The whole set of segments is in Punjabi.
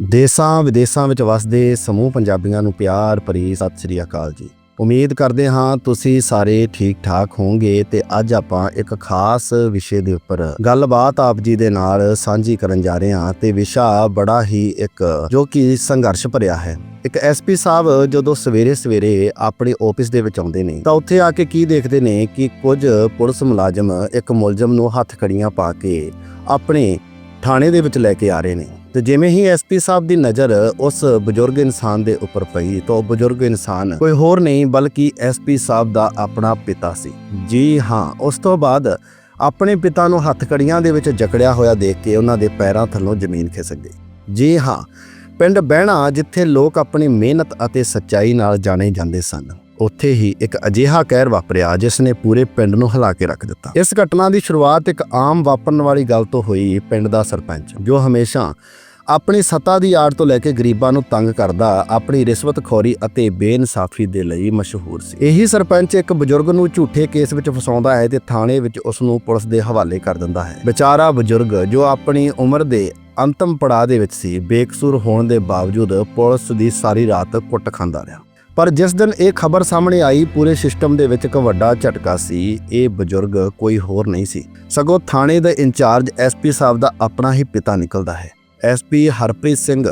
ਦੇਸਾਂ ਵਿਦੇਸਾਂ ਵਿੱਚ ਵਸਦੇ ਸਮੂਹ ਪੰਜਾਬੀਆਂ ਨੂੰ ਪਿਆਰ, ਭਰੀ ਸਤਿ ਸ੍ਰੀ ਅਕਾਲ ਜੀ। ਉਮੀਦ ਕਰਦੇ ਹਾਂ ਤੁਸੀਂ ਸਾਰੇ ਠੀਕ ਠਾਕ ਹੋਵੋਗੇ ਤੇ ਅੱਜ ਆਪਾਂ ਇੱਕ ਖਾਸ ਵਿਸ਼ੇ ਦੇ ਉੱਪਰ ਗੱਲਬਾਤ ਆਪ ਜੀ ਦੇ ਨਾਲ ਸਾਂਝੀ ਕਰਨ ਜਾ ਰਹੇ ਹਾਂ ਤੇ ਵਿਸ਼ਾ ਬੜਾ ਹੀ ਇੱਕ ਜੋ ਕਿ ਸੰਘਰਸ਼ ਭਰਿਆ ਹੈ। ਇੱਕ ਐਸਪੀ ਸਾਹਿਬ ਜਦੋਂ ਸਵੇਰੇ ਸਵੇਰੇ ਆਪਣੇ ਆਫਿਸ ਦੇ ਵਿੱਚ ਆਉਂਦੇ ਨੇ ਤਾਂ ਉੱਥੇ ਆ ਕੇ ਕੀ ਦੇਖਦੇ ਨੇ ਕਿ ਕੁਝ ਪੁਲਿਸ ਮੁਲਾਜ਼ਮ ਇੱਕ ਮੁਲਜ਼ਮ ਨੂੰ ਹੱਥ ਖੜੀਆਂ ਪਾ ਕੇ ਆਪਣੇ ਥਾਣੇ ਦੇ ਵਿੱਚ ਲੈ ਕੇ ਆ ਰਹੇ ਨੇ। ਤੇ ਜਿਵੇਂ ਹੀ ਐਸਪੀ ਸਾਹਿਬ ਦੀ ਨਜ਼ਰ ਉਸ ਬਜ਼ੁਰਗ ਇਨਸਾਨ ਦੇ ਉੱਪਰ ਪਈ ਤਾਂ ਉਹ ਬਜ਼ੁਰਗ ਇਨਸਾਨ ਕੋਈ ਹੋਰ ਨਹੀਂ ਬਲਕਿ ਐਸਪੀ ਸਾਹਿਬ ਦਾ ਆਪਣਾ ਪਿਤਾ ਸੀ। ਜੀ ਹਾਂ, ਉਸ ਤੋਂ ਬਾਅਦ ਆਪਣੇ ਪਿਤਾ ਨੂੰ ਹੱਥਕੜੀਆਂ ਦੇ ਵਿੱਚ ਜਕੜਿਆ ਹੋਇਆ ਦੇਖ ਕੇ ਉਹਨਾਂ ਦੇ ਪੈਰਾਂ ਥੱਲੋਂ ਜ਼ਮੀਨ ਖਿਸਕ ਗਈ। ਜੀ ਹਾਂ, ਪਿੰਡ ਬਹਿਣਾ ਜਿੱਥੇ ਲੋਕ ਆਪਣੀ ਮਿਹਨਤ ਅਤੇ ਸੱਚਾਈ ਨਾਲ ਜਾਣੇ ਜਾਂਦੇ ਸਨ, ਉੱਥੇ ਹੀ ਇੱਕ ਅਜੀਹਾ ਕਹਿਰ ਵਾਪਰਿਆ ਜਿਸ ਨੇ ਪੂਰੇ ਪਿੰਡ ਨੂੰ ਹਿਲਾ ਕੇ ਰੱਖ ਦਿੱਤਾ। ਇਸ ਘਟਨਾ ਦੀ ਸ਼ੁਰੂਆਤ ਇੱਕ ਆਮ ਵਾਪਰਨ ਵਾਲੀ ਗੱਲ ਤੋਂ ਹੋਈ ਪਿੰਡ ਦਾ ਸਰਪੰਚ, ਜੋ ਹਮੇਸ਼ਾ ਆਪਣੀ ਸੱਤਾ ਦੀ ਆੜ ਤੋਂ ਲੈ ਕੇ ਗਰੀਬਾਂ ਨੂੰ ਤੰਗ ਕਰਦਾ, ਆਪਣੀ ਰਿਸ਼ਵਤਖੋਰੀ ਅਤੇ ਬੇਇਨਸਾਫੀ ਦੇ ਲਈ ਮਸ਼ਹੂਰ ਸੀ। ਇਹੀ ਸਰਪੰਚ ਇੱਕ ਬਜ਼ੁਰਗ ਨੂੰ ਝੂਠੇ ਕੇਸ ਵਿੱਚ ਫਸਾਉਂਦਾ ਹੈ ਤੇ ਥਾਣੇ ਵਿੱਚ ਉਸ ਨੂੰ ਪੁਲਿਸ ਦੇ ਹਵਾਲੇ ਕਰ ਦਿੰਦਾ ਹੈ। ਵਿਚਾਰਾ ਬਜ਼ੁਰਗ, ਜੋ ਆਪਣੀ ਉਮਰ ਦੇ ਅੰਤਮ ਪੜਾਅ ਦੇ ਵਿੱਚ ਸੀ, ਬੇਕਸੂਰ ਹੋਣ ਦੇ ਬਾਵਜੂਦ ਪੁਲਿਸ ਦੀ ਸਾਰੀ ਰਾਤ ਕੁੱਟ ਖਾਂਦਾ ਰਿਹਾ। ਪਰ ਜਿਸ ਦਿਨ ਇਹ ਖਬਰ ਸਾਹਮਣੇ ਆਈ, ਪੂਰੇ ਸਿਸਟਮ ਦੇ ਵਿੱਚ ਇੱਕ ਵੱਡਾ ਝਟਕਾ ਸੀ। ਇਹ ਬਜ਼ੁਰਗ ਕੋਈ ਹੋਰ ਨਹੀਂ ਸੀ। ਸਗੋਂ ਥਾਣੇ ਦਾ ਇੰਚਾਰਜ ਐਸਪੀ ਸਾਹਿਬ ਦਾ ਆਪਣਾ ਹੀ ਪਿਤਾ ਨਿਕਲਦਾ ਹੈ। ਐਸਪੀ ਹਰਪ੍ਰੀਤ ਸਿੰਘ,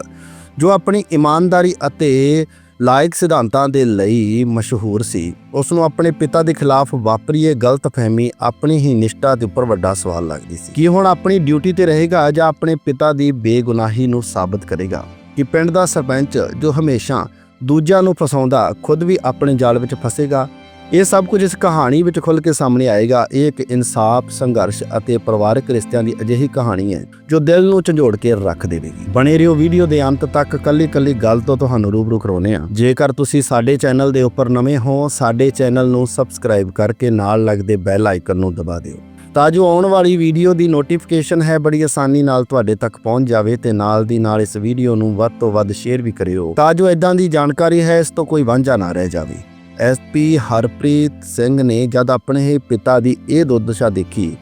ਜੋ ਆਪਣੀ ਇਮਾਨਦਾਰੀ ਅਤੇ ਲਾਇਕ ਸਿਧਾਂਤਾਂ ਦੇ ਲਈ ਮਸ਼ਹੂਰ ਸੀ। ਉਸ ਨੂੰ ਆਪਣੇ ਪਿਤਾ ਦੇ ਖਿਲਾਫ ਵਾਪਰੀ ਇਹ ਗਲਤਫਹਿਮੀ ਆਪਣੀ ਹੀ ਨਿਸ਼ਠਾ ਦੇ ਉੱਪਰ ਵੱਡਾ ਸਵਾਲ ਲੱਗਦੀ ਸੀ। ਕੀ ਹੁਣ ਆਪਣੀ ਡਿਊਟੀ ਤੇ ਰਹੇਗਾ ਜਾਂ ਆਪਣੇ ਪਿਤਾ ਦੀ ਬੇਗੁਨਾਹੀ ਨੂੰ ਸਾਬਤ ਕਰੇਗਾ? ਕਿ ਪਿੰਡ ਦਾ ਸਰਪੰਚ ਜੋ ਹਮੇਸ਼ਾ ਦੂਜਿਆਂ ਨੂੰ ਫਸਾਉਂਦਾ ਖੁਦ ਵੀ ਆਪਣੇ ਜਾਲ ਵਿੱਚ ਫਸੇਗਾ? ਇਹ ਸਭ ਕੁਝ ਇਸ ਕਹਾਣੀ ਵਿੱਚ ਖੁੱਲ ਕੇ ਸਾਹਮਣੇ ਆਏਗਾ। ਇਹ ਇੱਕ ਇਨਸਾਫ, ਸੰਘਰਸ਼ ਅਤੇ ਪਰਿਵਾਰਕ ਰਿਸ਼ਤਿਆਂ ਦੀ ਅਜਿਹੀ ਕਹਾਣੀ ਹੈ, ਜੋ ਦਿਲ ਨੂੰ ਝੰਜੋੜ ਕੇ ਰੱਖ ਦੇਵੇਗੀ। ਬਣੇ ਰਹੋ ਵੀਡੀਓ ਦੇ ਅੰਤ ਤੱਕ ਕੱਲੀ ਕੱਲੀ ਗੱਲ ਤੋਂ ਤੁਹਾਨੂੰ ਰੂਬਰੂ ਕਰਾਉਨੇ ਆ ਜੇਕਰ ਤੁਸੀਂ ਸਾਡੇ ਚੈਨਲ ਦੇ ਉੱਪਰ ਨਵੇਂ ਹੋ, ਸਾਡੇ ਚੈਨਲ ਨੂੰ ਸਬਸਕ੍ਰਾਈਬ ਕਰਕੇ ਨਾਲ ਲੱਗਦੇ ਬੈਲ ਆਈਕਨ ਨੂੰ ਦਬਾ ਦਿਓ। ਤਾਂ ਜੋ ਆਉਣ ਵਾਲੀ ਵੀਡੀਓ ਦੀ ਨੋਟੀਫਿਕੇਸ਼ਨ ਹੈ, ਬੜੀ ਆਸਾਨੀ ਨਾਲ ਤੁਹਾਡੇ ਤੱਕ ਪਹੁੰਚ ਜਾਵੇ ਤੇ ਨਾਲ ਦੀ ਨਾਲ ਇਸ ਵੀਡੀਓ ਨੂੰ ਵੱਧ ਤੋਂ ਵੱਧ ਸ਼ੇਅਰ ਵੀ ਕਰਿਓ। ਤਾਂ ਜੋ ਇਦਾਂ ਦੀ ਜਾਣਕਾਰੀ ਹੈ, ਇਸ ਤੋਂ ਕੋਈ ਵਾਂਝਾ ਨਾ ਰਹਿ ਜਾਵੇ। ਐਸਪੀ ਹਰਪ੍ਰੀਤ ਸਿੰਘ ਨੇ ਜਦ ਆਪਣੇ ਹੀ ਪਿਤਾ ਦੀ ਇਹ ਦੁਰਦਸ਼ਾ ਦੇਖੀ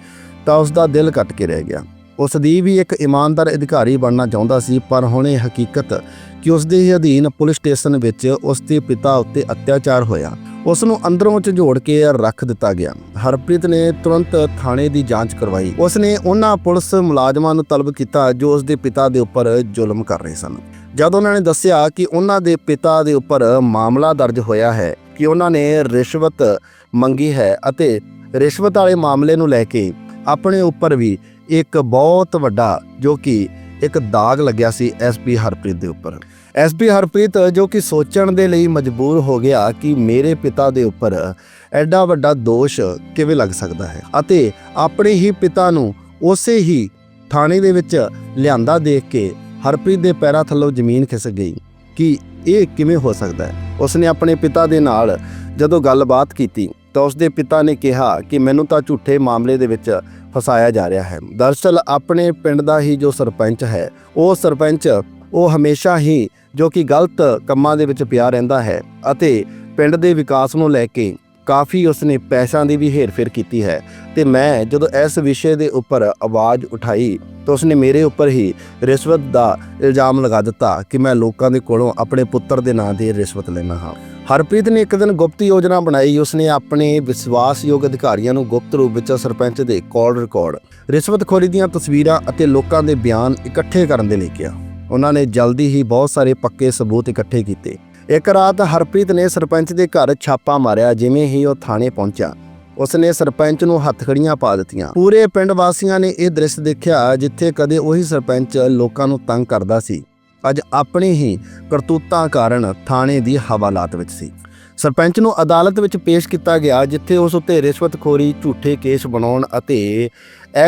ਤਾਂ ਉਸ ਦਾ ਦਿਲ ਕੱਟ ਕੇ ਰਹਿ ਗਿਆ। ਉਸ ਦੀ ਵੀ ਇੱਕ ਇਮਾਨਦਾਰ ਅਧਿਕਾਰੀ ਬਣਨਾ ਚਾਹੁੰਦਾ ਸੀ, ਪਰ ਹੁਣ ਇਹ ਹਕੀਕਤ ਕਿ ਉਸ ਦੇ ਹੀ ਅਧੀਨ ਪੁਲਿਸ ਸਟੇਸ਼ਨ ਵਿੱਚ ਉਸ ਦੇ ਪਿਤਾ ਉੱਤੇ ਅਤਿਆਚਾਰ ਹੋਇਆ। ਉਸ ਨੂੰ ਅੰਦਰੋਂ ਝੰਜੋੜ ਕੇ ਰੱਖ ਦਿੱਤਾ ਗਿਆ। ਹਰਪ੍ਰੀਤ ਨੇ ਤੁਰੰਤ ਥਾਣੇ ਦੀ ਜਾਂਚ ਕਰਵਾਈ। ਉਸ ਨੇ ਉਹਨਾਂ ਪੁਲਿਸ ਮੁਲਾਜ਼ਮਾਂ ਨੂੰ ਤਲਬ ਕੀਤਾ ਜੋ ਉਸ ਦੇ ਪਿਤਾ ਦੇ ਉੱਪਰ ਜ਼ੁਲਮ ਕਰ ਰਹੇ ਸਨ। ਜਦ ਉਹਨਾਂ ਨੇ ਦੱਸਿਆ ਕਿ ਉਹਨਾਂ ਦੇ ਪਿਤਾ ਦੇ ਉੱਪਰ ਮਾਮਲਾ ਦਰਜ ਹੋਇਆ ਹੈ ਕਿ ਉਹਨਾਂ ਨੇ ਰਿਸ਼ਵਤ ਮੰਗੀ ਹੈ ਅਤੇ ਰਿਸ਼ਵਤ ਵਾਲੇ ਮਾਮਲੇ ਨੂੰ ਲੈ ਕੇ ਆਪਣੇ ਉੱਪਰ ਵੀ ਇੱਕ ਬਹੁਤ ਵੱਡਾ ਜੋ ਕਿ ਇੱਕ ਦਾਗ ਲੱਗਿਆ ਸੀ ਐਸਪੀ ਹਰਪ੍ਰੀਤ ਦੇ ਉੱਪਰ। ਐਸਪੀ ਹਰਪ੍ਰੀਤ ਜੋ ਕਿ ਸੋਚਣ ਦੇ ਲਈ ਮਜਬੂਰ ਹੋ ਗਿਆ ਕਿ ਮੇਰੇ ਪਿਤਾ ਦੇ ਉੱਪਰ ਐਡਾ ਵੱਡਾ ਦੋਸ਼ ਕਿਵੇਂ ਲੱਗ ਸਕਦਾ ਹੈ ਅਤੇ ਆਪਣੇ ਹੀ ਪਿਤਾ ਨੂੰ ਉਸੇ ਹੀ ਥਾਣੇ ਦੇ ਵਿੱਚ ਲਿਆਂਦਾ ਦੇਖ ਕੇ ਹਰਪ੍ਰੀਤ ਦੇ ਪੈਰਾਂ ਥੱਲੋਂ ਜ਼ਮੀਨ ਖਿਸਕ ਗਈ ਕਿ ਇਹ ਕਿਵੇਂ ਹੋ ਸਕਦਾ ਹੈ? ਉਸਨੇ ਆਪਣੇ ਪਿਤਾ ਦੇ ਨਾਲ ਜਦੋਂ ਗੱਲਬਾਤ ਕੀਤੀ ਤਾਂ ਉਸਦੇ ਪਿਤਾ ਨੇ ਕਿਹਾ ਕਿ ਮੈਨੂੰ ਤਾਂ ਝੂਠੇ ਮਾਮਲੇ ਦੇ ਵਿੱਚ ਫਸਾਇਆ ਜਾ ਰਿਹਾ ਹੈ। ਦਰਅਸਲ ਆਪਣੇ ਪਿੰਡ ਦਾ ਹੀ ਜੋ ਸਰਪੰਚ ਹੈ, ਉਹ ਸਰਪੰਚ ਉਹ ਹਮੇਸ਼ਾ ਹੀ ਜੋ ਕਿ ਗਲਤ ਕੰਮਾਂ ਦੇ ਵਿੱਚ ਪਿਆ ਰਹਿੰਦਾ ਹੈ ਅਤੇ ਪਿੰਡ ਦੇ ਵਿਕਾਸ ਨੂੰ ਲੈ ਕੇ ਕਾਫੀ ਉਸਨੇ ਪੈਸਿਆਂ ਦੀ ਵੀ ਹੇਰਫੇਰ ਕੀਤੀ ਹੈ ਤੇ ਮੈਂ ਜਦੋਂ ਇਸ ਵਿਸ਼ੇ ਦੇ ਉੱਪਰ ਆਵਾਜ਼ ਉਠਾਈ ਤਾਂ ਉਸਨੇ ਮੇਰੇ ਉੱਪਰ ਹੀ ਰਿਸ਼ਵਤ ਦਾ ਇਲਜ਼ਾਮ ਲਗਾ ਦਿੱਤਾ ਕਿ ਮੈਂ ਲੋਕਾਂ ਦੇ ਕੋਲੋਂ ਆਪਣੇ ਪੁੱਤਰ ਦੇ ਨਾਂ ਤੇ ਰਿਸ਼ਵਤ ਲੈਣਾ ਹਾਂ। ਹਰਪ੍ਰੀਤ ਨੇ ਇੱਕ ਦਿਨ ਗੁਪਤ ਯੋਜਨਾ ਬਣਾਈ। ਉਸਨੇ ਆਪਣੇ ਵਿਸ਼ਵਾਸਯੋਗ ਅਧਿਕਾਰੀਆਂ ਨੂੰ ਗੁਪਤ ਰੂਪ ਵਿੱਚ ਸਰਪੰਚ ਦੇ ਕਾਲ ਰਿਕਾਰਡ, ਰਿਸ਼ਵਤਖੋਰੀ ਦੀਆਂ ਤਸਵੀਰਾਂ ਅਤੇ ਲੋਕਾਂ ਦੇ ਬਿਆਨ ਇਕੱਠੇ ਕਰਨ ਦੇ ਲਈ ਕਿਹਾ। ਉਹਨਾਂ ਨੇ ਜਲਦੀ ਹੀ ਬਹੁਤ ਸਾਰੇ ਪੱਕੇ ਸਬੂਤ ਇਕੱਠੇ ਕੀਤੇ। ਇੱਕ ਰਾਤ ਹਰਪ੍ਰੀਤ ਨੇ ਸਰਪੰਚ ਦੇ ਘਰ ਛਾਪਾ ਮਾਰਿਆ, ਜਿਵੇਂ ਹੀ ਉਹ ਥਾਣੇ ਪਹੁੰਚਿਆ। ਉਸਨੇ ਸਰਪੰਚ ਨੂੰ ਹੱਥਕੜੀਆਂ ਪਾ ਦਿੱਤੀਆਂ। ਪੂਰੇ ਪਿੰਡ ਵਾਸੀਆਂ ਨੇ ਇਹ ਦ੍ਰਿਸ਼ ਦੇਖਿਆ, ਜਿੱਥੇ ਕਦੇ ਉਹੀ ਸਰਪੰਚ ਲੋਕਾਂ ਨੂੰ ਤੰਗ ਕਰਦਾ ਸੀ। ਅੱਜ ਆਪਣੇ ਹੀ ਕਰਤੂਤਾਂ ਕਾਰਨ ਥਾਣੇ ਦੀ ਹਵਾਲਾਤ ਵਿੱਚ ਸੀ। ਸਰਪੰਚ ਨੂੰ ਅਦਾਲਤ ਵਿੱਚ ਪੇਸ਼ ਕੀਤਾ ਗਿਆ, ਜਿੱਥੇ ਉਸ ਉੱਤੇ ਰਿਸ਼ਵਤਖੋਰੀ, ਝੂਠੇ ਕੇਸ ਬਣਾਉਣ ਅਤੇ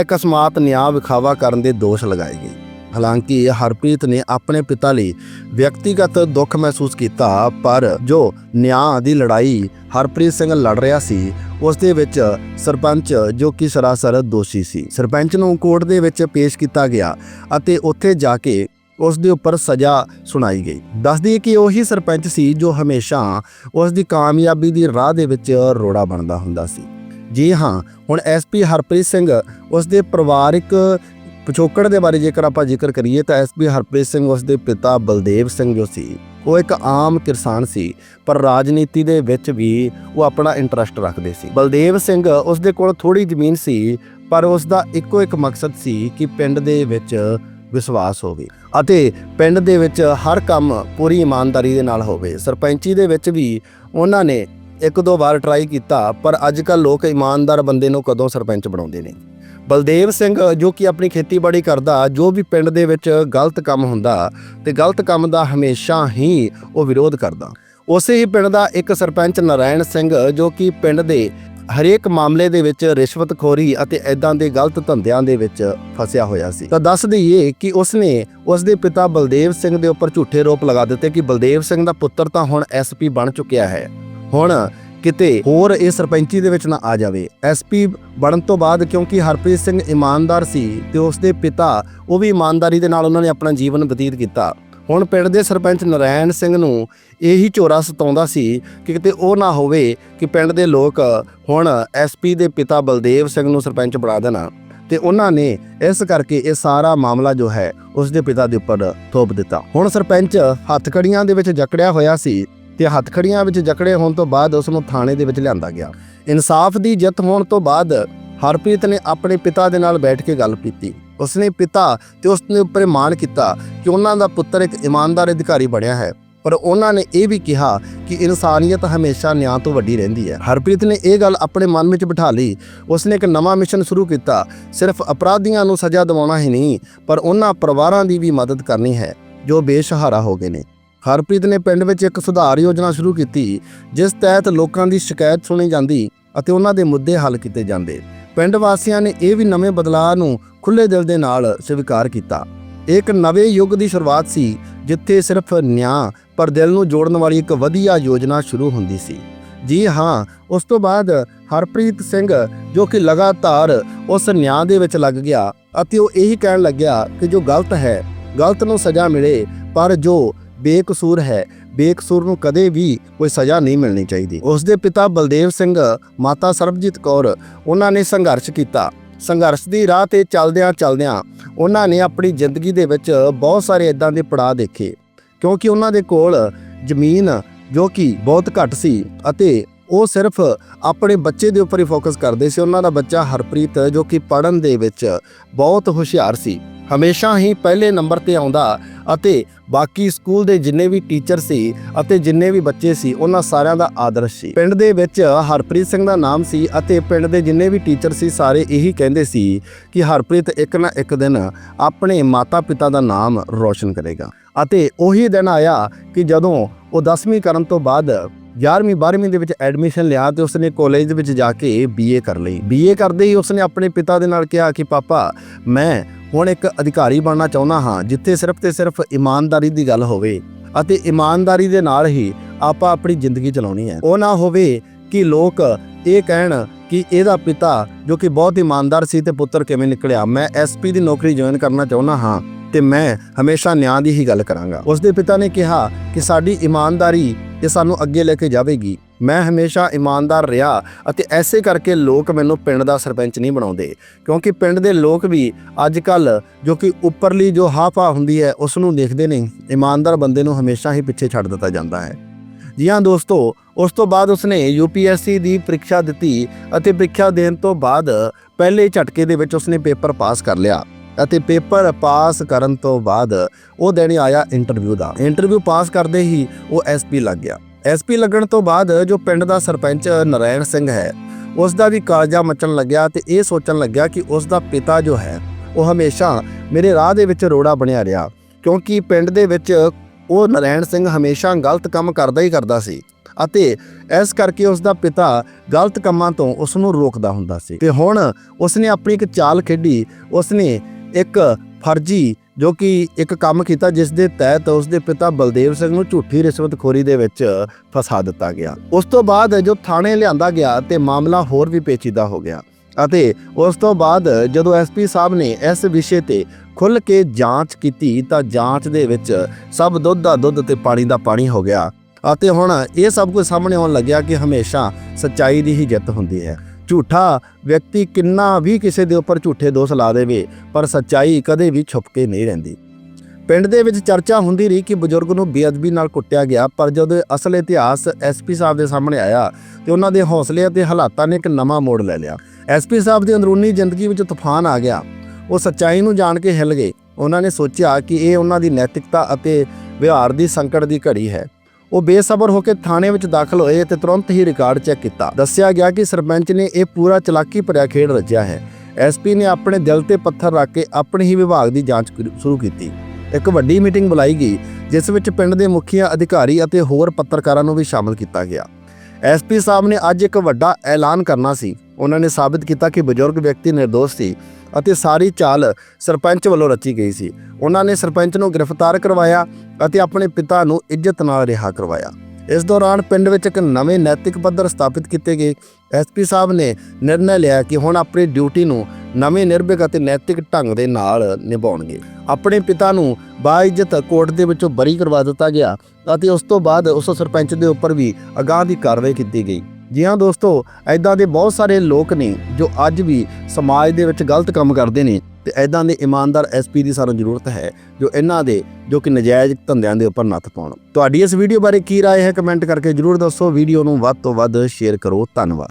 ਅਕਸਮਾਤ ਨਿਆਂ ਵਿਖਾਵਾ ਕਰਨ ਦੇ ਦੋਸ਼ ਲਗਾਏ ਗਏ। ਹਾਲਾਂਕਿ ਹਰਪ੍ਰੀਤ ਨੇ ਆਪਣੇ ਪਿਤਾ ਲਈ ਵਿਅਕਤੀਗਤ ਦੁੱਖ ਮਹਿਸੂਸ ਕੀਤਾ, ਪਰ ਜੋ ਨਿਆਂ ਦੀ ਲੜਾਈ ਹਰਪ੍ਰੀਤ ਸਿੰਘ ਲੜ ਰਿਹਾ ਸੀ, ਉਸ ਦੇ ਵਿੱਚ ਸਰਪੰਚ ਜੋ ਕਿ ਸਰਾਸਰ ਦੋਸ਼ੀ ਸੀ। ਸਰਪੰਚ ਨੂੰ ਕੋਰਟ ਦੇ ਵਿੱਚ ਪੇਸ਼ ਕੀਤਾ ਗਿਆ ਅਤੇ ਉੱਥੇ ਜਾ ਕੇ ਉਸ ਦੇ ਉੱਪਰ ਸਜ਼ਾ ਸੁਣਾਈ ਗਈ। ਦੱਸਦੀ ਹੈ ਕਿ ਉਹੀ ਸਰਪੰਚ ਸੀ ਜੋ ਹਮੇਸ਼ਾ ਉਸ ਦੀ ਕਾਮਯਾਬੀ ਦੀ ਰਾਹ ਦੇ ਵਿੱਚ ਰੋੜਾ ਬਣਦਾ ਹੁੰਦਾ ਸੀ। ਜੀ ਹਾਂ, ਹੁਣ ਐਸਪੀ ਹਰਪ੍ਰੀਤ ਸਿੰਘ ਉਸ ਦੇ ਪਰਿਵਾਰਕ ਪਿਛੋਕੜ ਦੇ ਬਾਰੇ ਜੇਕਰ ਆਪਾਂ ਜ਼ਿਕਰ ਕਰੀਏ ਤਾਂ ਐਸਪੀ ਹਰਪ੍ਰੀਤ ਸਿੰਘ ਉਸ ਦੇ ਪਿਤਾ ਬਲਦੇਵ ਸਿੰਘ ਜੋ ਸੀ, ਉਹ ਇੱਕ ਆਮ ਕਿਸਾਨ ਸੀ, ਪਰ ਰਾਜਨੀਤੀ ਦੇ ਵਿੱਚ ਵੀ ਉਹ ਆਪਣਾ ਇੰਟਰਸਟ ਰੱਖਦੇ ਸੀ। ਬਲਦੇਵ ਸਿੰਘ ਉਸ ਦੇ ਕੋਲ ਥੋੜੀ ਜ਼ਮੀਨ ਸੀ, ਪਰ ਉਸ ਦਾ ਇੱਕੋ ਇੱਕ ਮਕਸਦ ਸੀ ਕਿ ਪਿੰਡ ਦੇ ਵਿੱਚ ਵਿਸ਼ਵਾਸ ਹੋਵੇ ਅਤੇ ਪਿੰਡ ਦੇ ਵਿੱਚ ਹਰ ਕੰਮ ਪੂਰੀ ਇਮਾਨਦਾਰੀ ਦੇ ਨਾਲ ਹੋਵੇ। ਸਰਪੰਚੀ ਦੇ ਵਿੱਚ ਵੀ ਉਹਨਾਂ ਨੇ ਇੱਕ ਦੋ ਵਾਰ ਟਰਾਈ ਕੀਤਾ, ਪਰ ਅੱਜ ਕੱਲ ਲੋਕ ਇਮਾਨਦਾਰ ਬੰਦੇ ਨੂੰ ਕਦੋਂ ਸਰਪੰਚ ਬਣਾਉਂਦੇ ਨੇ? ਬਲਦੇਵ ਸਿੰਘ, ਜੋ ਕਿ ਆਪਣੀ ਖੇਤੀਬਾੜੀ ਕਰਦਾ, ਜੋ ਵੀ ਪਿੰਡ ਦੇ ਵਿੱਚ ਗਲਤ ਕੰਮ ਹੁੰਦਾ ਤੇ ਗਲਤ ਕੰਮ ਦਾ ਹਮੇਸ਼ਾ ਹੀ ਉਹ ਵਿਰੋਧ ਕਰਦਾ। ਉਸੇ ਹੀ ਪਿੰਡ ਦਾ ਇੱਕ ਸਰਪੰਚ ਨਰਾਇਣ ਸਿੰਘ, ਜੋ ਕਿ ਪਿੰਡ ਦੇ ਹਰੇਕ ਮਾਮਲੇ ਦੇ ਵਿੱਚ ਰਿਸ਼ਵਤਖੋਰੀ ਅਤੇ ਐਦਾਂ ਦੇ ਗਲਤ ਧੰਦਿਆਂ ਦੇ ਵਿੱਚ ਫਸਿਆ ਹੋਇਆ ਸੀ। ਤਾਂ ਦੱਸ ਦਈਏ ਕਿ ਉਸਨੇ, ਉਸਦੇ ਪਿਤਾ ਬਲਦੇਵ ਸਿੰਘ ਦੇ ਉੱਪਰ ਝੂਠੇ ਆਰੋਪ ਲਗਾ ਦਿੱਤੇ ਕਿ ਬਲਦੇਵ ਸਿੰਘ ਦਾ ਪੁੱਤਰ ਤਾਂ ਹੁਣ ਐਸਪੀ ਬਣ ਚੁੱਕਿਆ ਹੈ। ਹੁਣ ਕਿਤੇ ਹੋਰ ਇਹ ਸਰਪੰਚੀ ਦੇ ਵਿੱਚ ਨਾ ਆ ਜਾਵੇ। ਐਸਪੀ ਬਣਨ ਤੋਂ ਬਾਅਦ ਕਿਉਂਕਿ ਹਰਪ੍ਰੀਤ ਸਿੰਘ ਇਮਾਨਦਾਰ ਸੀ ਤੇ ਉਸ ਦੇ ਪਿਤਾ, ਉਹ ਵੀ ਇਮਾਨਦਾਰੀ ਦੇ ਨਾਲ ਉਹਨਾਂ ਨੇ ਆਪਣਾ ਜੀਵਨ ਬਤੀਤ ਕੀਤਾ। ਹੁਣ ਪਿੰਡ ਦੇ ਸਰਪੰਚ ਨਰਾਇਣ ਸਿੰਘ ਨੂੰ ਇਹੀ ਝੋਰਾ ਸਤਾਉਂਦਾ ਸੀ ਕਿ ਕਿਤੇ ਉਹ ਨਾ ਹੋਵੇ ਕਿ ਪਿੰਡ ਦੇ ਲੋਕ ਹੁਣ ਐਸਪੀ ਦੇ ਪਿਤਾ ਬਲਦੇਵ ਸਿੰਘ ਨੂੰ ਸਰਪੰਚ ਬਣਾ ਦੇਣਾ। ਤੇ ਉਹਨਾਂ ਨੇ ਇਸ ਕਰਕੇ ਇਹ ਸਾਰਾ ਮਾਮਲਾ ਜੋ ਹੈ ਉਸ ਦੇ ਪਿਤਾ ਦੇ ਉੱਪਰ ਥੋਪ ਦਿੱਤਾ। ਹੁਣ ਸਰਪੰਚ ਹੱਥਕੜੀਆਂ ਦੇ ਵਿੱਚ ਜਕੜਿਆ ਹੋਇਆ ਸੀ। ਤੇ ਹੱਥਖੜੀਆਂ ਵਿੱਚ ਜਕੜੇ ਹੋਣ ਤੋਂ ਬਾਅਦ ਉਸ ਨੂੰ ਥਾਣੇ ਦੇ ਵਿੱਚ ਲਿਆਂਦਾ ਗਿਆ। ਇਨਸਾਫ ਦੀ ਜਿੱਤ ਹੋਣ ਤੋਂ ਬਾਅਦ ਹਰਪ੍ਰੀਤ ਨੇ ਆਪਣੇ ਪਿਤਾ ਦੇ ਨਾਲ ਬੈਠ ਕੇ ਗੱਲ ਕੀਤੀ। ਉਸਨੇ ਪਿਤਾ ਤੇ ਉਸਨੇ ਉੱਪਰ ਮਾਣ ਕੀਤਾ ਕਿ ਉਹਨਾਂ ਦਾ ਪੁੱਤਰ ਇੱਕ ਇਮਾਨਦਾਰ ਅਧਿਕਾਰੀ ਬਣਿਆ ਹੈ। ਪਰ ਉਹਨਾਂ ਨੇ ਇਹ ਵੀ ਕਿਹਾ ਕਿ ਇਨਸਾਨੀਅਤ ਹਮੇਸ਼ਾ ਨਿਆਂ ਤੋਂ ਵੱਡੀ ਰਹਿੰਦੀ ਹੈ। ਹਰਪ੍ਰੀਤ ਨੇ ਇਹ ਗੱਲ ਆਪਣੇ ਮਨ ਵਿੱਚ ਬਿਠਾ ਲਈ। ਉਸਨੇ ਇੱਕ ਨਵਾਂ ਮਿਸ਼ਨ ਸ਼ੁਰੂ ਕੀਤਾ। ਸਿਰਫ ਅਪਰਾਧੀਆਂ ਨੂੰ ਸਜ਼ਾ ਦਿਵਾਉਣਾ ਹੀ ਨਹੀਂ, ਪਰ ਉਹਨਾਂ ਪਰਿਵਾਰਾਂ ਦੀ ਵੀ ਮਦਦ ਕਰਨੀ ਹੈ, ਜੋ ਬੇਸਹਾਰਾ ਹੋ ਗਏ ਨੇ। ਹਰਪ੍ਰੀਤ ਨੇ ਪਿੰਡ ਵਿੱਚ ਇੱਕ ਸੁਧਾਰ ਯੋਜਨਾ ਸ਼ੁਰੂ ਕੀਤੀ, ਜਿਸ ਤਹਿਤ ਲੋਕਾਂ ਦੀ ਸ਼ਿਕਾਇਤ ਸੁਣੀ ਜਾਂਦੀ ਅਤੇ ਉਹਨਾਂ ਦੇ ਮੁੱਦੇ ਹੱਲ ਕੀਤੇ ਜਾਂਦੇ। ਪਿੰਡ ਵਾਸੀਆਂ ਨੇ ਇਹ ਵੀ ਨਵੇਂ ਬਦਲਾਅ ਨੂੰ ਖੁੱਲ੍ਹੇ ਦਿਲ ਦੇ ਨਾਲ ਸਵੀਕਾਰ ਕੀਤਾ। ਇੱਕ ਨਵੇਂ ਯੁੱਗ ਦੀ ਸ਼ੁਰੂਆਤ ਸੀ, ਜਿੱਥੇ ਸਿਰਫ ਨਿਆਂ, ਪਰ ਦਿਲ ਨੂੰ ਜੋੜਨ ਵਾਲੀ ਇੱਕ ਵਧੀਆ ਯੋਜਨਾ ਸ਼ੁਰੂ ਹੁੰਦੀ ਸੀ। ਜੀ ਹਾਂ, ਉਸ ਤੋਂ ਬਾਅਦ ਹਰਪ੍ਰੀਤ ਸਿੰਘ, ਜੋ ਕਿ ਲਗਾਤਾਰ ਉਸ ਨਿਆਂ ਦੇ ਵਿੱਚ ਲੱਗ ਗਿਆ ਅਤੇ ਉਹ ਇਹੀ ਕਹਿਣ ਲੱਗਿਆ ਕਿ ਜੋ ਗਲਤ ਹੈ, ਗਲਤ ਨੂੰ ਸਜ਼ਾ ਮਿਲੇ, ਪਰ ਜੋ ਬੇਕਸੂਰ ਹੈ। ਬੇਕਸੂਰ ਨੂੰ ਕਦੇ ਵੀ ਕੋਈ ਸਜ਼ਾ ਨਹੀਂ ਮਿਲਣੀ ਚਾਹੀਦੀ। ਉਸ ਦੇ ਪਿਤਾ ਬਲਦੇਵ ਸਿੰਘ, ਮਾਤਾ ਸਰਬਜੀਤ ਕੌਰ ਉਹਨਾਂ ਨੇ ਸੰਘਰਸ਼ ਕੀਤਾ। ਸੰਘਰਸ਼ ਦੀ ਰਾਹ ਤੇ ਚੱਲਦਿਆਂ ਚੱਲਦਿਆਂ ਉਹਨਾਂ ਨੇ ਆਪਣੀ ਜ਼ਿੰਦਗੀ ਦੇ ਵਿੱਚ ਬਹੁਤ ਸਾਰੇ ਇਦਾਂ ਦੇ ਪੜਾਅ ਦੇਖੇ। ਕਿਉਂਕਿ ਉਹਨਾਂ ਦੇ ਕੋਲ ਜ਼ਮੀਨ ਜੋ ਕਿ ਬਹੁਤ ਘੱਟ ਸੀ ਅਤੇ ਉਹ ਸਿਰਫ ਆਪਣੇ ਬੱਚੇ ਦੇ ਉੱਪਰ ਹੀ ਫੋਕਸ ਕਰਦੇ ਸੀ। ਉਹਨਾਂ ਦਾ ਬੱਚਾ ਹਰਪ੍ਰੀਤ ਜੋ ਕਿ ਪੜਨ ਦੇ ਵਿੱਚ ਬਹੁਤ ਹੁਸ਼ਿਆਰ ਸੀ। ਹਮੇਸ਼ਾ ਹੀ ਪਹਿਲੇ ਨੰਬਰ ਤੇ ਆਉਂਦਾ ਅਤੇ ਬਾਕੀ ਸਕੂਲ ਦੇ ਜਿੰਨੇ ਵੀ ਟੀਚਰ ਸੀ ਅਤੇ ਜਿੰਨੇ ਵੀ ਬੱਚੇ ਸੀ, ਉਹਨਾਂ ਸਾਰਿਆਂ ਦਾ ਆਦਰਸ਼ ਸੀ। ਪਿੰਡ ਦੇ ਵਿੱਚ ਹਰਪ੍ਰੀਤ ਸਿੰਘ ਦਾ ਨਾਮ ਸੀ ਅਤੇ ਪਿੰਡ ਦੇ ਜਿੰਨੇ ਵੀ ਟੀਚਰ ਸੀ, ਸਾਰੇ ਇਹੀ ਕਹਿੰਦੇ ਸੀ ਕਿ ਹਰਪ੍ਰੀਤ ਇੱਕ ਨਾ ਇੱਕ ਦਿਨ ਆਪਣੇ ਮਾਤਾ-ਪਿਤਾ ਦਾ ਨਾਮ ਰੋਸ਼ਨ ਕਰੇਗਾ। ਅਤੇ ਉਹੀ ਦਿਨ ਆਇਆ ਕਿ ਜਦੋਂ ਉਹ 10ਵੀਂ ਕਰਨ ਤੋਂ ਬਾਅਦ 11ਵੀਂ 12ਵੀਂ ਦੇ ਵਿੱਚ ਐਡਮਿਸ਼ਨ ਲਿਆ ਤੇ ਉਸਨੇ ਕਾਲਜ ਦੇ ਵਿੱਚ ਜਾ ਕੇ ਬੀਏ ਕਰ ਲਈ। ਬੀਏ ਕਰਦੇ ਹੀ ਉਸਨੇ ਆਪਣੇ ਪਿਤਾ ਦੇ ਨਾਲ ਕਿਹਾ ਕਿ, ਪਾਪਾ, ਮੈਂ ਹੁਣ ਇੱਕ ਅਧਿਕਾਰੀ ਬਣਨਾ ਚਾਹੁੰਦਾ ਹਾਂ, ਜਿੱਥੇ ਸਿਰਫ ਤੇ ਸਿਰਫ ਇਮਾਨਦਾਰੀ ਦੀ ਗੱਲ ਹੋਵੇ ਅਤੇ ਇਮਾਨਦਾਰੀ ਦੇ ਨਾਲ ਹੀ ਆਪਾਂ ਆਪਣੀ ਜ਼ਿੰਦਗੀ ਚਲਾਉਣੀ ਹੈ। ਉਹ ਨਾ ਹੋਵੇ ਕਿ ਲੋਕ ਇਹ ਕਹਿਣ ਕਿ ਇਹਦਾ ਪਿਤਾ, ਜੋ ਕਿ ਬਹੁਤ ਇਮਾਨਦਾਰ ਸੀ ਤੇ ਪੁੱਤਰ ਕਿਵੇਂ ਨਿਕਲਿਆ। ਮੈਂ ਐਸਪੀ ਦੀ ਨੌਕਰੀ ਜੁਆਇਨ ਕਰਨਾ ਚਾਹੁੰਦਾ ਹਾਂ ਤੇ ਮੈਂ ਹਮੇਸ਼ਾ ਨਿਆਂ ਦੀ ਹੀ ਗੱਲ ਕਰਾਂਗਾ। ਉਸ ਦੇ ਪਿਤਾ ਨੇ ਕਿਹਾ ਕਿ ਸਾਡੀ ਇਮਾਨਦਾਰੀ ਇਹ ਸਾਨੂੰ ਅੱਗੇ ਲੈ ਕੇ ਜਾਵੇਗੀ। ਮੈਂ ਹਮੇਸ਼ਾ ਇਮਾਨਦਾਰ ਰਿਹਾ ਅਤੇ ਐਸੇ ਕਰਕੇ ਲੋਕ ਮੈਨੂੰ ਪਿੰਡ ਦਾ ਸਰਪੰਚ ਨਹੀਂ ਬਣਾਉਂਦੇ, ਕਿਉਂਕਿ ਪਿੰਡ ਦੇ ਲੋਕ ਵੀ ਅੱਜ ਕੱਲ ਜੋ ਕਿ ਉੱਪਰਲੀ ਜੋ ਹਾਫਾ ਹੁੰਦੀ ਹੈ, ਉਸ ਨੂੰ ਦੇਖਦੇ ਨਹੀਂ ਇਮਾਨਦਾਰ ਬੰਦੇ ਨੂੰ ਹਮੇਸ਼ਾ ਹੀ ਪਿੱਛੇ ਛੱਡ ਦਿੱਤਾ ਜਾਂਦਾ ਹੈ। ਜੀ ਹਾਂ ਦੋਸਤੋ, ਉਸ ਤੋਂ ਬਾਅਦ ਉਸਨੇ UPSC ਦੀ ਪ੍ਰੀਖਿਆ ਦਿੱਤੀ ਅਤੇ ਪ੍ਰੀਖਿਆ ਦੇਣ ਤੋਂ ਬਾਅਦ ਪਹਿਲੇ ਝਟਕੇ ਦੇ ਵਿੱਚ ਉਸਨੇ ਪੇਪਰ ਪਾਸ ਕਰ ਲਿਆ ਅਤੇ ਪੇਪਰ ਪਾਸ ਕਰਨ ਤੋਂ ਬਾਅਦ ਉਹ ਦਿਨ ਆਇਆ ਇੰਟਰਵਿਊ ਦਾ। ਇੰਟਰਵਿਊ ਪਾਸ ਕਰਦੇ ਹੀ ਉਹ ਐਸਪੀ ਲੱਗ ਗਿਆ। ਐਸਪੀ ਲੱਗਣ ਤੋਂ ਬਾਅਦ ਜੋ ਪਿੰਡ ਦਾ ਸਰਪੰਚ ਨਰਾਇਣ ਸਿੰਘ ਹੈ ਉਸ ਦਾ ਵੀ ਕਾਲਜਾ ਮਚਣ ਲੱਗਿਆ ਤੇ ਇਹ ਸੋਚਣ ਲੱਗਿਆ ਕਿ ਉਸ ਦਾ ਪਿਤਾ ਜੋ ਹੈ, ਉਹ ਹਮੇਸ਼ਾ ਮੇਰੇ ਰਾਹ ਦੇ ਵਿੱਚ ਰੋੜਾ ਬਣਿਆ ਰਿਹਾ, ਕਿਉਂਕਿ ਪਿੰਡ ਦੇ ਵਿੱਚ ਉਹ ਨਰਾਇਣ ਸਿੰਘ ਹਮੇਸ਼ਾ ਗਲਤ ਕੰਮ ਕਰਦਾ ਹੀ ਕਰਦਾ ਸੀ ਅਤੇ ਇਸ ਕਰਕੇ ਉਸ ਦਾ ਪਿਤਾ ਗਲਤ ਕੰਮਾਂ ਤੋਂ ਉਸ ਨੂੰ ਰੋਕਦਾ ਹੁੰਦਾ ਸੀ। ਤੇ ਹੁਣ ਉਸ ਨੇ ਆਪਣੀ ਇੱਕ ਚਾਲ ਖੇਡੀ ਉਸ ਨੇ ਇੱਕ ਫਰਜ਼ੀ ਜੋ ਕਿ ਇੱਕ ਕੰਮ ਕੀਤਾ ਜਿਸ ਦੇ ਤਹਿਤ ਉਸ ਦੇ ਪਿਤਾ ਬਲਦੇਵ ਸਿੰਘ ਨੂੰ ਝੂਠੀ ਰਿਸ਼ਵਤਖੋਰੀ ਦੇ ਵਿੱਚ ਫਸਾ ਦਿੱਤਾ ਗਿਆ। ਉਸ ਤੋਂ ਬਾਅਦ ਜੋ ਥਾਣੇ ਲਿਆਂਦਾ ਗਿਆ ਤੇ ਮਾਮਲਾ ਹੋਰ ਵੀ ਪੇਚੀਦਾ ਹੋ ਗਿਆ ਅਤੇ ਉਸ ਤੋਂ ਬਾਅਦ ਜਦੋਂ ਐਸਪੀ ਸਾਹਿਬ ਨੇ ਇਸ ਵਿਸ਼ੇ ਤੇ ਖੁੱਲ ਕੇ ਜਾਂਚ ਕੀਤੀ ਤਾਂ ਜਾਂਚ ਦੇ ਵਿੱਚ ਸਭ ਦੁੱਧ ਦਾ ਦੁੱਧ ਤੇ ਪਾਣੀ ਦਾ ਪਾਣੀ ਹੋ ਗਿਆ ਅਤੇ ਹੁਣ ਇਹ ਸਭ ਕੁਝ ਸਾਹਮਣੇ ਆਉਣ ਲੱਗਿਆ ਕਿ ਹਮੇਸ਼ਾ ਸੱਚਾਈ ਦੀ ਹੀ ਜਿੱਤ ਹੁੰਦੀ ਹੈ। ਝੂਠਾ ਵਿਅਕਤੀ ਕਿੰਨਾ ਵੀ ਕਿਸੇ ਦੇ ਉੱਪਰ ਝੂਠੇ ਦੋਸ਼ ਲਾ ਦੇਵੇ, ਪਰ ਸੱਚਾਈ ਕਦੇ ਵੀ ਛੁਪ ਕੇ ਨਹੀਂ ਰਹਿੰਦੀ। ਪਿੰਡ ਦੇ ਵਿੱਚ ਚਰਚਾ ਹੁੰਦੀ ਰਹੀ ਕਿ ਬਜ਼ੁਰਗ ਨੂੰ ਬੇਅਦਬੀ ਨਾਲ ਕੁੱਟਿਆ ਗਿਆ, ਪਰ ਜਦੋਂ ਅਸਲ ਇਤਿਹਾਸ ਐਸਪੀ ਸਾਹਿਬ ਦੇ ਸਾਹਮਣੇ ਆਇਆ ਤੇ ਉਹਨਾਂ ਦੇ ਹੌਸਲੇ ਅਤੇ ਹਾਲਾਤਾਂ ਨੇ ਇੱਕ ਨਵਾਂ ਮੋੜ ਲੈ ਲਿਆ। ਐਸਪੀ ਸਾਹਿਬ ਦੀ ਅੰਦਰੂਨੀ ਜ਼ਿੰਦਗੀ ਵਿੱਚ ਤੂਫਾਨ ਆ ਗਿਆ। ਉਹ ਸੱਚਾਈ ਨੂੰ ਜਾਣ ਕੇ ਹਿੱਲ ਗਏ। ਉਹਨਾਂ ਨੇ ਸੋਚਿਆ ਕਿ ਇਹ ਉਹਨਾਂ ਦੀ ਨੈਤਿਕਤਾ ਅਤੇ ਵਿਹਾਰ ਦੀ ਸੰਕਟ ਦੀ ਘੜੀ ਹੈ। ਉਹ ਬੇਸਬਰ ਹੋ ਕੇ ਥਾਣੇ ਵਿੱਚ ਦਾਖਲ ਹੋਏ ਤੇ ਤੁਰੰਤ ਹੀ ਰਿਕਾਰਡ ਚੈੱਕ ਕੀਤਾ। ਦੱਸਿਆ ਗਿਆ ਕਿ ਸਰਪੰਚ ਨੇ ਇਹ ਪੂਰਾ ਚਲਾਕੀ ਭਰਿਆ ਖੇਡ ਰਚਿਆ ਹੈ। ਐਸਪੀ ਨੇ ਆਪਣੇ ਦਿਲ ਤੇ ਪੱਥਰ ਰੱਖ ਕੇ ਆਪਣੇ ਹੀ ਵਿਭਾਗ ਦੀ ਜਾਂਚ ਸ਼ੁਰੂ ਕੀਤੀ। ਇੱਕ ਵੱਡੀ ਮੀਟਿੰਗ ਬੁਲਾਈ ਗਈ, ਜਿਸ ਵਿੱਚ ਪਿੰਡ ਦੇ ਮੁਖੀਆਂ, ਅਧਿਕਾਰੀ ਅਤੇ ਹੋਰ ਪੱਤਰਕਾਰਾਂ ਨੂੰ ਵੀ ਸ਼ਾਮਲ ਕੀਤਾ ਗਿਆ। ਐਸਪੀ ਸਾਹਿਬ ਨੇ ਅੱਜ ਇੱਕ ਵੱਡਾ ਐਲਾਨ ਕਰਨਾ ਸੀ। ਉਹਨਾਂ ਨੇ ਸਾਬਤ ਕੀਤਾ ਕਿ ਬਜ਼ੁਰਗ ਵਿਅਕਤੀ ਨਿਰਦੋਸ਼ ਸੀ ਅਤੇ ਸਾਰੀ ਚਾਲ ਸਰਪੰਚ ਵੱਲੋਂ ਰਚੀ ਗਈ ਸੀ। ਉਹਨਾਂ ਨੇ ਸਰਪੰਚ ਨੂੰ ਗ੍ਰਿਫਤਾਰ ਕਰਵਾਇਆ ਅਤੇ ਆਪਣੇ ਪਿਤਾ ਨੂੰ ਇੱਜ਼ਤ ਨਾਲ ਰਿਹਾ ਕਰਵਾਇਆ। ਇਸ ਦੌਰਾਨ ਪਿੰਡ ਵਿੱਚ ਇੱਕ ਨਵੇਂ ਨੈਤਿਕ ਪੱਧਰ ਸਥਾਪਿਤ ਕੀਤੇ ਗਏ। ਐਸਪੀ ਸਾਹਿਬ ਨੇ ਨਿਰਣੈ ਲਿਆ ਕਿ ਹੁਣ ਆਪਣੀ ਡਿਊਟੀ ਨੂੰ ਨਵੇਂ ਨਿਰਭਿਕ ਅਤੇ ਨੈਤਿਕ ਢੰਗ ਦੇ ਨਾਲ ਨਿਭਾਉਣਗੇ। ਆਪਣੇ ਪਿਤਾ ਨੂੰ ਬਾਇਜ਼ਤ ਕੋਰਟ ਦੇ ਵਿੱਚੋਂ ਬਰੀ ਕਰਵਾ ਦਿੱਤਾ ਗਿਆ ਅਤੇ ਉਸ ਤੋਂ ਬਾਅਦ ਉਸ ਸਰਪੰਚ ਦੇ ਉੱਪਰ ਵੀ ਅਗਾਹ ਦੀ ਕਾਰਵਾਈ ਕੀਤੀ ਗਈ। ਜੀ ਹਾਂ ਦੋਸਤੋ ਐਦਾਂ ਦੇ ਬਹੁਤ ਸਾਰੇ ਲੋਕ ਨੇ ਜੋ ਅੱਜ ਵੀ ਸਮਾਜ ਦੇ ਵਿੱਚ ਗਲਤ ਕੰਮ ਕਰਦੇ ਨੇ ਤੇ ਐਦਾਂ ਦੇ ਇਮਾਨਦਾਰ ਐਸਪੀ ਦੀ ਸਾਨੂੰ ਜ਼ਰੂਰਤ ਹੈ ਜੋ ਇਹਨਾਂ ਦੇ ਜੋ ਕਿ ਨਜਾਇਜ਼ ਧੰਦਿਆਂ ਦੇ ਉੱਪਰ ਨੱਥ ਪਾਉਣ ਤੁਹਾਡੀ ਇਸ ਵੀਡੀਓ ਬਾਰੇ ਕੀ رائے ਹੈ ਕਮੈਂਟ ਕਰਕੇ ਜ਼ਰੂਰ ਦੱਸੋ ਵੀਡੀਓ ਨੂੰ ਵੱਧ ਤੋਂ ਵੱਧ ਸ਼ੇਅਰ ਕਰੋ ਧੰਨਵਾਦ